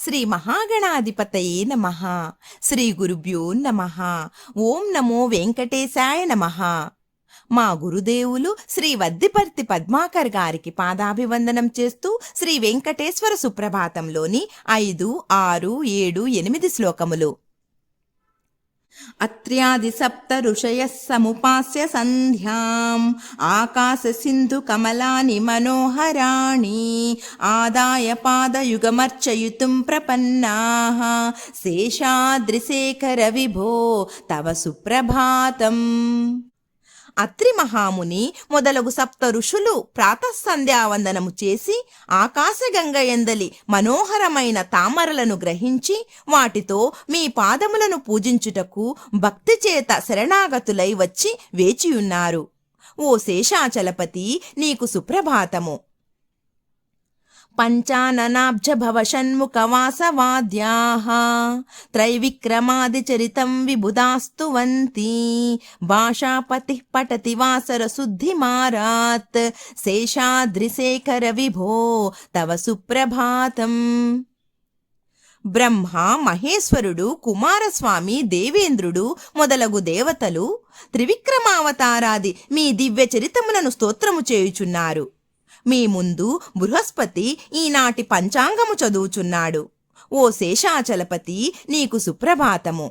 శ్రీ మహాగణాధిపతయే నమ. శ్రీ గురుభ్యో నమ. ఓం నమో వెంకటేశాయ నమ. మా గురుదేవులు శ్రీ వద్దిపర్తి పద్మాకర్ గారికి పాదాభివందనం చేస్తూ శ్రీ వెంకటేశ్వర సుప్రభాతంలోని ఐదు ఆరు ఏడు ఎనిమిది శ్లోకములు. అత్ర్యాది సప్త ఋషయ సముపాస్య సంధ్యాం ఆకాశ సింధు కమలాని మనోహరాణి ఆదాయ పాదయుగమర్చయితుం అత్రి మహాముని మొదలగు సప్త ఋషులు ప్రాతఃసంధ్యావందనము చేసి ఆకాశగంగ ఎందలి మనోహరమైన తామరలను గ్రహించి వాటితో మీ పాదములను పూజించుటకు భక్తి చేత శరణాగతులై వచ్చి వేచియున్నారు. ఓ శేషాచలపతి నీకు సుప్రభాతము. పంచాననాబ్జ భవ షణ్ముఖ వాసవాద్యాః భాషాపతి పఠతి వాసర శుద్ధిమారాత్ శేషాద్రిశేఖర విభో తవ సుప్రభాతం. బ్రహ్మ మహేశ్వరుడు కుమారస్వామి దేవేంద్రుడు మొదలగు దేవతలు త్రివిక్రమావతారాది మీ దివ్య చరితములను స్తోత్రము చేయుచున్నారు. మీ ముందు బృహస్పతి ఈనాటి పంచాంగము చదువుచున్నాడు. ఓ శేషాచలపతి నీకు సుప్రభాతము.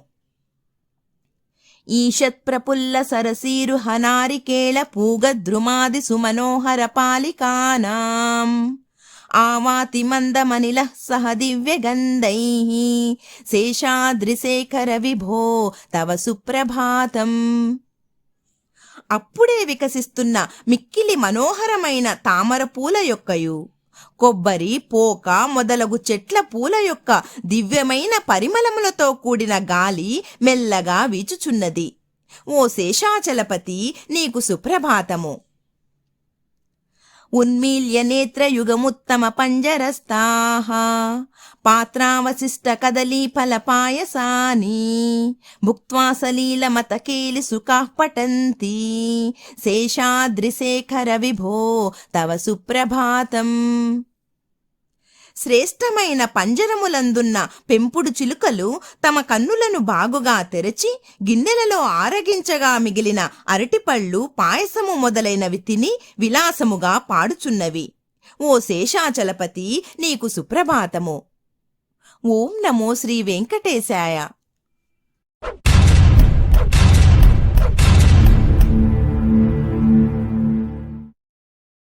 ఈషత్ప్రపుల్ల సరసీరు హనారికేళ పూగద్రుమాది సుమనోహర పాలికానాం. ఆవాతి మందమనిల సహ దివ్యగంధై శేషాద్రిశేఖర విభో తవ సుప్రభాతం. అప్పుడే వికసిస్తున్న మిక్కిలి మనోహరమైన తామర పూల యొక్కయు. కొబ్బరి పోక మొదలగు చెట్ల పూల యొక్క దివ్యమైన పరిమళములతో కూడిన గాలి మెల్లగా వీచుచున్నది. ఓ శేషాచలపతి నీకు సుప్రభాతము. ఉన్మీల్య నేత్రయుగముత్తమ పంజరస్తాః పాత్రావశిష్ట కదలీ ఫలపాయసాని భుక్త్వా సలీలమతకేలి సుఖాః శ్రేష్టమైన పంజరములందున్న పెంపుడు చిలుకలు తమ కన్నులను బాగుగా తెరచి గిన్నెలలో ఆరగించగా మిగిలిన అరటిపళ్ళు పాయసము మొదలైనవి తిని విలాసముగా పాడుచున్నవి. ఓ శేషాచలపతి నీకు సుప్రభాతము. ఓం నమో శ్రీ వెంకటేశాయ.